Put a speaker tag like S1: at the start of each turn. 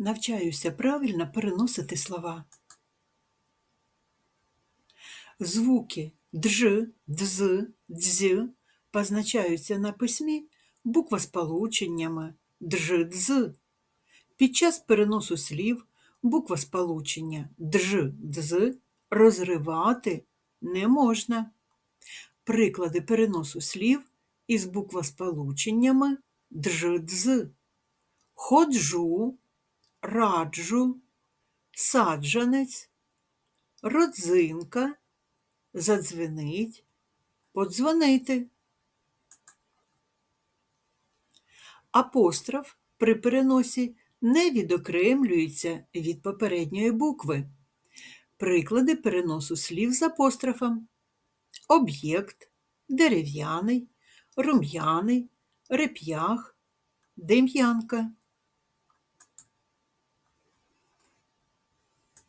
S1: Навчаюся правильно переносити слова. Звуки дж, дз, дз позначаються на письмі буквосполученнями дж, дз. Під час переносу слів буквосполучення дж, дз розривати не можна. Приклади переносу слів із буквосполученнями дж, дз. Ходжу, раджу, саджанець, родзинка, задзвенить, подзвонити. Апостроф при переносі не відокремлюється від попередньої букви. Приклади переносу слів з апострофом. Об'єкт, дерев'яний, рум'яний, реп'ях, дем'янка.